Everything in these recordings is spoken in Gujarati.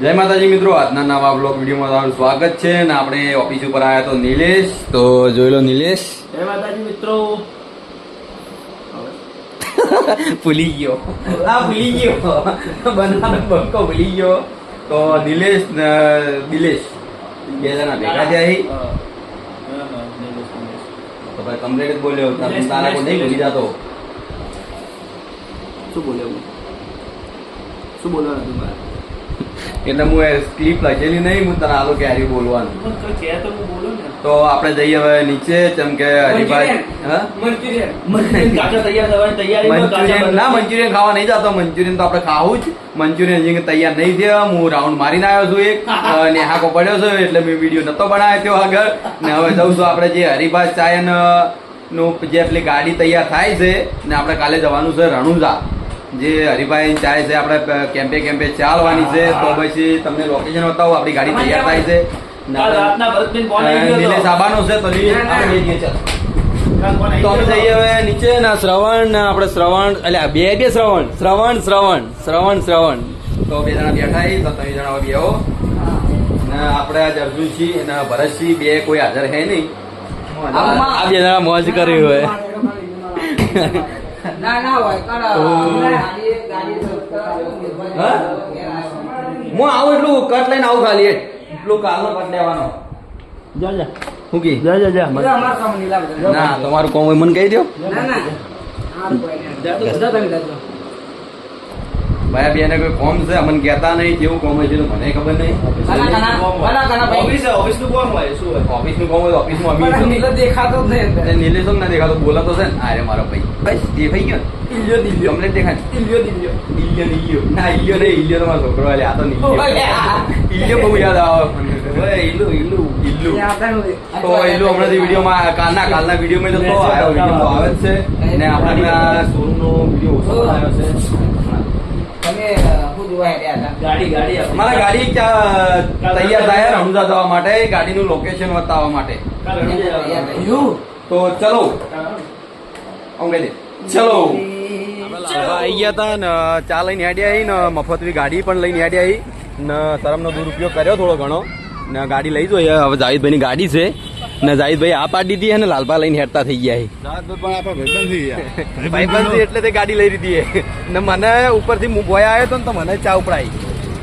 જય માતાજી મિત્રો આજના નવા બ્લોગ વિડીયોમાં તમારું સ્વાગત છે ને આપણે ઓફિસ ઉપર આવ્યા તો નિલેશ તો જોઈ લો નિલેશ. જય માતાજી મિત્રો. ભૂલી ગયો. આ ભૂલી ગયો. બનાનો બંકો ભૂલી ગયો. તો નિલેશ ને દિલેશ બે જણા ભેગા થયા અહીં. તો ભાઈ કમ્પ્લેટ જ બોલ્યો. તારા કોઈ નહીં ભૂલી જતો. શું બોલ્યો? શું બોલવાનું હતું મારે? એટલે હું એ ક્લિપ લખેલી નહીં હું તને આલો કે હારી બોલવાનું. તો આપણે જઈએ હવે નીચે જેમ કે હરિભાઈ મંચુરિયન. ના મંચુરિયન ખાવા નહીં જતો. મંચુરિયન તો આપણે ખાવું જ. મંચુરિયન જે તૈયાર નહીં થયા. હું રાઉન્ડ મારીને આવ્યો છું એક. ને હાકો પડ્યો છે એટલે મેં વીડિયો નતો બનાવ્યો ત્યો આગળ. ને હવે જઉં છું આપણે જે હરિભાઈ ચાયનનું જે આપણી ગાડી તૈયાર થાય છે ને આપણે કાલે જવાનું છે રણુજા. જે હરિભાઈ ચાય છે આપણે કેમ્પે કેમ્પે ચાલવાની છે તો પછી તમને લોકેશન બતાવું આપણી ગાડી તૈયાર થાય છે. ને કાલ આપણે- રાતના ભરતબેન ફોન આવી ગયો હતો. નિલેશ આબાનો છે તો આપણે જઈએ ચાલો. તો અમે જઈએ હવે નીચે ના શ્રવણ ને આપણે શ્રવણ એટલે બે બે શ્રવણ શ્રવણ શ્રવણ શ્રવણ શ્રવણ. તો બે જણા બેઠા તો ત્રણ જણા બે આવો ને આપણે આજ અર્જુનસિંહ અને ભરતસિંહ બે કોઈ હાજર હે નહીં. આ બે જણા મોજ કરી હોય. ના ના હોય હા? આવું એટલું કટ લઈને આવું ખાલી એટલું કાલનો કટ લેવાનો જા જા શું કી જા જા જા બધા અમાર કામ નહીં લાગે ના તમારું કોમ મન મને કહી દો ના ના આમ કોઈ નહીં. જા તો બધા તમે જાજો. ભાઈ બેને કોઈ કોમ છે? અમને કહેતા નહીં કેવું કોમ છે તો મને ખબર નહીં. ઓફિસનું કોમ હોય શું ઓફિસનું કોમ હોય તો ઓફિસમાં અમી નીલો દેખાતો જ નહીં ના દેખાતો? બોલાતો છે ને? અરે મારો ભાઈ. બસ દેખાઈ ગયો ઇલ્યો દિલ્યો કમ્પ્લેટ દેખાય દિલ્યો દિલ્યો ઇલ્યો દિલ્યો ના ઇલ્યો નહીં ઇલ્યો તો છોકરો એટલે આ તો ઓલે. ઇલ્યો બહુ યાદ આવે ઇલ્લુ ઇલ્લુ ઇલ્લુ. તો ઇલ્લુ હમણાંથી વિડીયોમાં કાલના કાલના વિડીયોમાં તો આવ્યો વીડિયો તો આવે જ છે. ને આપણે આ શોરૂમ નો વીડિયો ઓછો આવ્યો છે તમે શું જોવા ગયા હતા ગાડી ગાડી આપણી. ગાડી તૈયાર થયા રમઝા જવા માટે ગાડીનું લોકેશન બતાવવા માટે. તો ચલો દે ચલો આવી ગયા હતા ને ચા લઈને હેડ્યા આવી ને મફતવી ગાડી પણ લઈને હેડ્યા આવી ને શરમનો દુરુપયોગ કર્યો થોડો ઘણો ને ગાડી લઈ જોઈએ હવે જાહિદભાઈની ગાડી છે ને જાહિદભાઈ આ પાડી દીધી અને લાલભા લાલપા લઈને હેડતા થઈ ગયા ભાઈબંધી એટલે તે ગાડી લઈ લીધી ને મને ઉપરથી હું ભોય આવ્યો હતો ને તો મને ચા ઉપડાઈ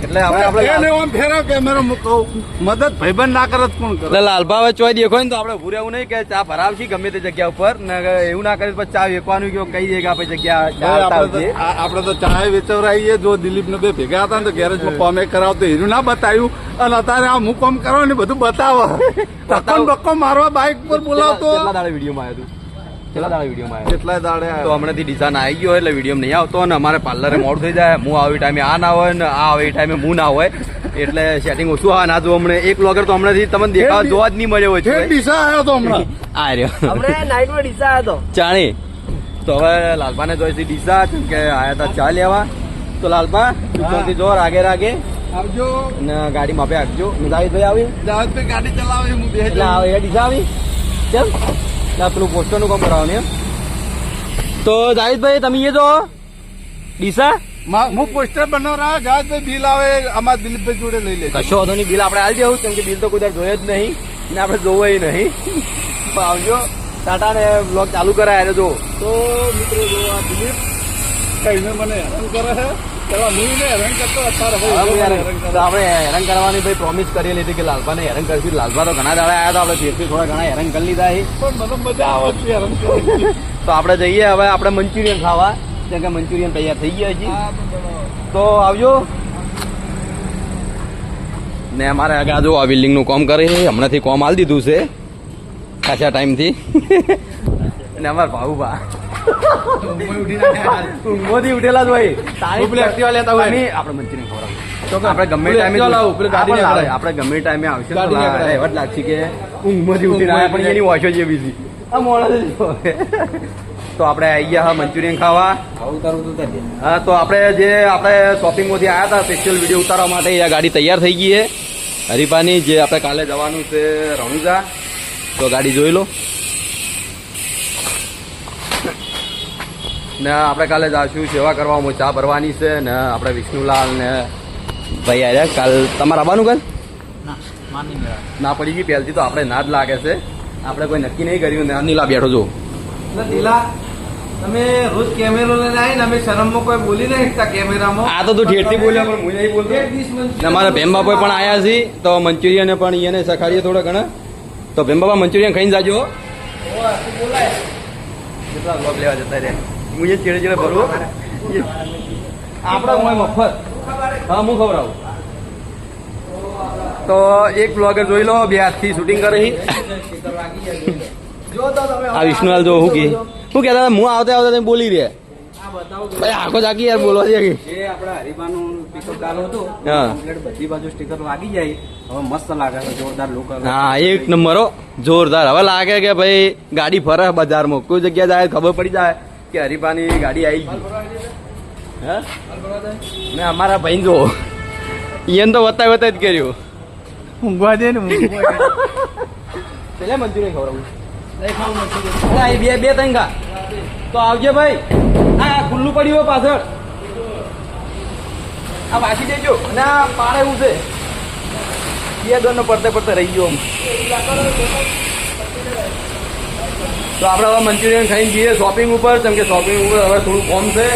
એટલે આપણે આપણે મદદ ભાઈબંધ ના કરે તો કોણ કરે? એટલે લાલભા હવે દેખો ને તો આપણે ભૂરે એવું નહીં કે ચા ભરાવશી ગમે તે જગ્યા ઉપર. ને એવું ના કરે પછી ચા વેચવાનું કે કઈ કે આપણે જગ્યા ચા ભાઈ, આપણે તો- આપણે તો ચાય વેચવરાઈએ જો દિલીપ ને બે ભેગા હતા ને તો ગેરેજમાં કોમે કરાવતો. એનું ના બતાવ્યું. અને અત્યારે આ મુકમ કરો ને બધું બતાવો. ધક્કો ધક્કો મારવા બાઇક પર બોલાવતો. કેટલા વિડીયોમાં આવ્યું કેટલા દાડા વિડીયોમાં આવ્યું? કેટલાય દાડે તો આવ્યો. હમણાંથી ડિઝાઇન આવી ગયો એટલે વીડિયો નહીં આવતો અને અમારે પાર્લરે મોડું થઈ જાય. હું આવી ટાઈમે આ ના હોય ને આ આવી ટાઈમે હું ના હોય. એટલે સેટિંગ ઓછું આ ના જો હમણે એક બ્લોગર તો હમણાંથી તમને દેખાવ જોવા જ નહીં મળ્યો હોય છે ડીસા આવ્યો તો હમણાં. આ રહ્યો. હમણાં નાઈટમાં ડીસા હતો ચાણી તો હવે લાલપાને જોઈતી ડીસા કે આયા હતા ચા લેવા. તો લાલપા તું જો રાગે રાગે. આવજો. ને ગાડી માપે આપજો. જાવેદભાઈ આવી? જાવેદભાઈ ગાડી ચલાવે હું બે એટલે આવે એ ડીસા આવી. કેમ? ના પેલું પોસ્ટરનું કામ કરાવવાનું એમ. તો જાવેદભાઈ તમે એ જો. ડીસા? હું પોસ્ટર બનાવરા જાવેદભાઈ બિલ આવે અમારા દિલીપભાઈ જોડે લઈ લે કશો વાંધો નહીં બિલ આપણે આવી જવું કેમ કે બિલ તો કોઈ જોયે જ નહીં. ને આપણે જોવાય નહીં. આવજો. ટાટા ને બ્લોગ ચાલુ કરાય જો. તો મિત્રો જો આ દિલીપ કહીને મને હેરાન કરે છે. આપણે હેરાન કરવાની ભાઈ પ્રોમિસ કરી લીધી કે લાલભાને હેરાન કરશે. લાલભા તો ઘણા દાડા આવ્યા હતા આપણે ફેરથી થોડા ઘણા હેરાન કરી લીધા છે. પણ મને મજા આવે છે હેરાન તો આપણે જઈએ હવે આપણે મંચુરિયન ખાવા. જેમ કે મંચુરિયન તૈયાર થઈ ગયા છે. તો આવજો. ને અમારે આગળ જો આ બિલ્ડિંગનું કામ કરે છે. હમણાંથી કોમ આલી દીધું છે. ખાસા ટાઈમથી અને અમાર ભાવુભા ઊંઘોથી ઉઠેલા જ હોય. તારી પેલી લેતા હોય. અમે આપણે ખવડાવું આપણે ગમે ટાઈમે આપણે ગમે ટાઈમે આવશે તો નીકળે. એવા જ લાગશે કે ઊંઘમાંથી ઉઠીને આવ્યા પણ એની વાશો જેવી છે. આ મોણસ તો આપણે આવી ગયા હા મંચુરિયન ખાવા. આવું તારું તું તે હા તો આપણે જે આપણે શોપિંગમાંથી આવ્યા હતા સ્પેશિયલ વીડિયો ઉતારવા માટે આ ગાડી તૈયાર થઈ ગઈ છે. હરિપાની જે આપણે કાલે જવાનું છે રણુજા. તો ગાડી જોઈ લો. ને આપણે કાલે જાશું સેવા કરવામાં ચા ભરવાની છે ને આપણે વિષ્ણુલાલ ને ભાઈ આર્યા કાલ તમારે આવવાનું કાલ? ના માની ગયા ના પડી ગઈ પહેલથી તો આપણે ના જ લાગે છે. આપણે કોઈ નક્કી નહીં કર્યું ને. નીલા બેઠો જો. દિલા તમે રોજ કેમેરો લઈને આવીને અમે શરમમાં કોઈ બોલી નહીં શકતા કેમેરામાં. આ તો તું ઠેઠથી બોલ્યા પણ હું નહીં બોલતો. અમારા ભેમ બાપા પણ આવ્યા છે તો મંચુરિયન પણ એને સખાડીએ થોડા ઘણા. તો ભેમ બાપા મંચુરિયન ખાઈને જાજો હો. કેટલા લોક લેવા જતા રહ્યા. હું એ ચેડે ચેડે ભરવું આપણા હું મફત. હા હું ખવડાવું. તો એક બ્લોગર જોઈ લો બે હાથથી શૂટિંગ કરે છે. આ વિષ્ણુલાલ જો હું કે? શું કહેતા હતા? હું આવતા આવતા તમે બોલી રહ્યા. ભાઈ આખો જાગી યાર બોલવા કે. જે આપણા હરિબાનું પિકઅપ ચાલુ હતું. બધી બાજુ સ્ટીકર લાગી જાય. હવે મસ્ત લાગે છે જોરદાર લુક હા એક નંબર હો. જોરદાર. હવે લાગે કે ભાઈ ગાડી ફરે બજારમાં. કોઈ જગ્યા જાય ખબર પડી જાય. કે હરીફાની ગાડી આવી ગઈ. હે? ને અમારા ભાઈ જો ઈયન તો વતાય વતાય જ કર્યું. ઊંઘવા દે ને પેલા મંચુરિયન ખવડાવું. બે બે તંગા તો આવજે ભાઈ. આ ખુલ્લું પડ્યું હોય પાછળ. આ વાસી દેજો. અને આ પાડે એવું છે. બે દોરનો પડતે પડતે રહી ગયો. તો આપણે હવે મંચુરિયન ખાઈને જઈએ શોપિંગ ઉપર. કેમ કે શોપિંગ ઉપર હવે થોડું કોમ છે.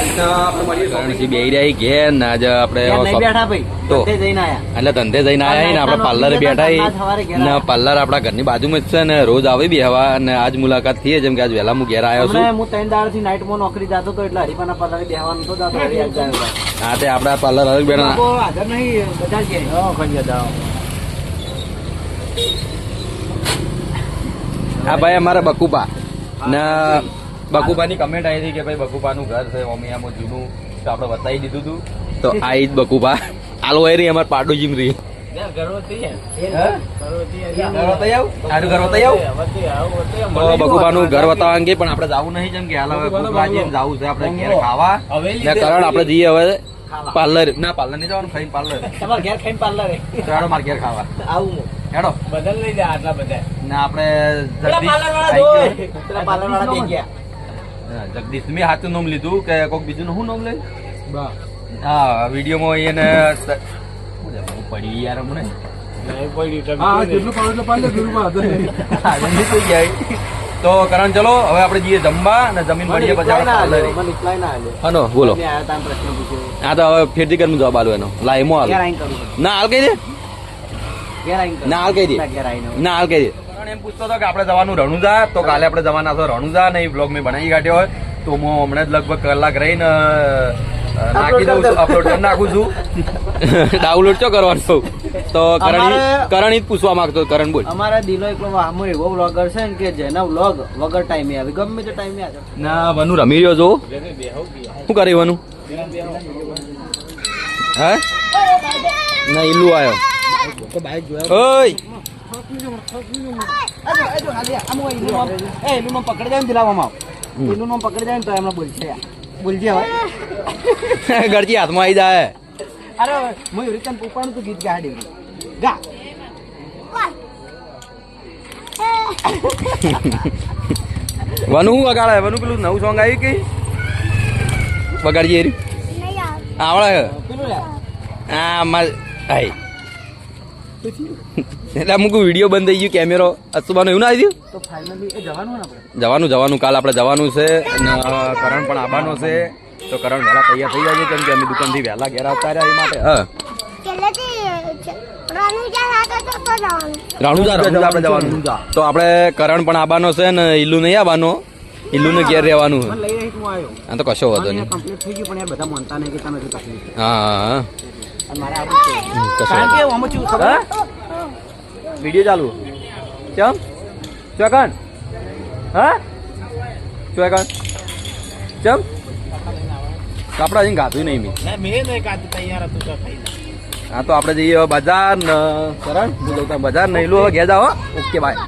શોપિંગ બે રહી ઘેર ને આજે આપણે બેઠા ભાઈ તો. બધે જઈને આયા. એટલે ધંધે જઈને આયા ને આપણે પાર્લર બેઠા ના પાર્લર આપણા ઘરની બાજુમાં જ છે ને રોજ આવી બી હવા અને આજ મુલાકાત થઈ જેમ કે આજ વહેલા હું ઘેર આવ્યો છું. હું ત્રણ નાઇટ નો નોકરી જતો તો એટલે હરીફાના પાર્લરે બેહવાનું તો જતો. હા તે આપણા પાર્લર અલગ બેઠા. હાજર નહીં બધા ગયા. હા ભાઈ અમારા બકુપા. ને બકુપાની કમેન્ટ આવી હતી કે ભાઈ બકુપાનું ઘર છે ઓમિયામાં જૂનું તો આપણે બતાવી દીધું હતું તો આ જ બકુપા આલો એ રહી અમારે પાડો જીમ રહી. સારું ઘર બતાવી આવું? તો બકુપાનું ઘર બતાવવા અંગે પણ આપણે જવું નહીં જેમ કે હાલ હવે જવું છે આપણે ઘેર ખાવા. ને કરણ આપણે જઈએ હવે પાર્લર. ના પાર્લર નહીં જવાનું ખાઈને પાર્લર. તમારે ઘેર ખાઈને પાર્લરે? મારે ઘેર ખાવા. આવું. હેડો. બદલ લઈ જાય આટલા બધા ના આપણે જગદીશ મેં હાથું નામ લીધું કે કોઈક બીજું નું શું નામ લે હા વિડીયોમાં એને પડી યાર મને હા જેટલું પાડો એટલું પાડે જેટલું પાડો. આગળ નીકળી ગયા. તો કરણ ચલો હવે આપણે જઈએ જમવા અને જમીન મળીએ પછી બોલો. મેં આયા તા એમ પ્રશ્ન પૂછ્યો. આ તો હવે ફેરથી કરીને જવાબ આલું એનો. લાઈમો હાલ ના હાલ કઈ દે. કરું. ના હાલ કહી દે. ના, ઘેર આઈને. ના હાલ કહી દે. એમ પૂછતો હતો કે આપણે જવાનું રણુજા તો કાલે આપણે જવાના છો રણુજા ને એ બ્લોગ મેં બનાવી કાઢ્યો હોય. તો હું હમણાં જ લગભગ કલાક રહીને નાખી દઉં છું અપલોડ કરી નાખું છું. ડાઉનલોડ ચો કરવાનું? તો કરણ કરણ ઈ જ પૂછવા માંગતો. કરણ બોલ. અમારા દિલો એકલો વાહમો એવો વ્લોગર છે ને કે જેના વ્લોગ વગર ટાઈમે આવે. ગમે તે ટાઈમે આવે. ના વનુ રમી રહ્યો છો શું કરે વનુ? હે ના ઇલ્લુ આવ્યો ઓય એ એનું નામ પકડી જાય ને દિલાવામાં એનું નામ પકડી જાય ને તો એમને બોલશે બોલજે હવે ગરજી હાથમાં આવી જાય અરે હું તને પોપાનું તું ગીત ગાડી ગા વનુ શું વગાડે? વનુ પેલું નવું સોંગ આવ્યું કે? વગાડીએ આવડે? આ માર એટલે અમુક વીડિયો બંધ થઈ ગયો કેમેરો અસુબાનું એવું ના આવી ગયું? તો ફાઇનલી જવાનું આપણે? જવાનું જવાનું કાલ આપણે જવાનું છે અને કરણ પણ આવવાનો છે. તો કરણ વહેલા તૈયાર થઈ જાય કેમ કે અમે દુકાનથી વહેલા ઘેર આવતા રહ્યા એ માટે. હા. રણુજા રણુજા આપણે જવાનું. તો આપણે કરણ પણ આવવાનો છે ને ઈલ્લુ નહીં આવવાનો ઈલ્લુ ને ઘેર રહેવાનું મને લઈ રહી તું આવ્યો? આ તો કશો વાંધો નહીં. કમ્પ્લીટ થઈ ગયું પણ યાર બધા માનતા નહીં કે તને શું તકલીફ છે. હા હા. કારણ કે આમાં ચેવું ખબર? વીડિયો ચાલુ. ચમ? ચોકન? હા? ચોકન? ચમ? કપડા જઈને ગાધું નહીં મેં. મેં નહીં કાતું તૈયાર હતું તો હા તો આપણે જઈએ બજાર ને કરણ બજાર નહીં લો હવે ઘેર જાઓ ઓકે બાય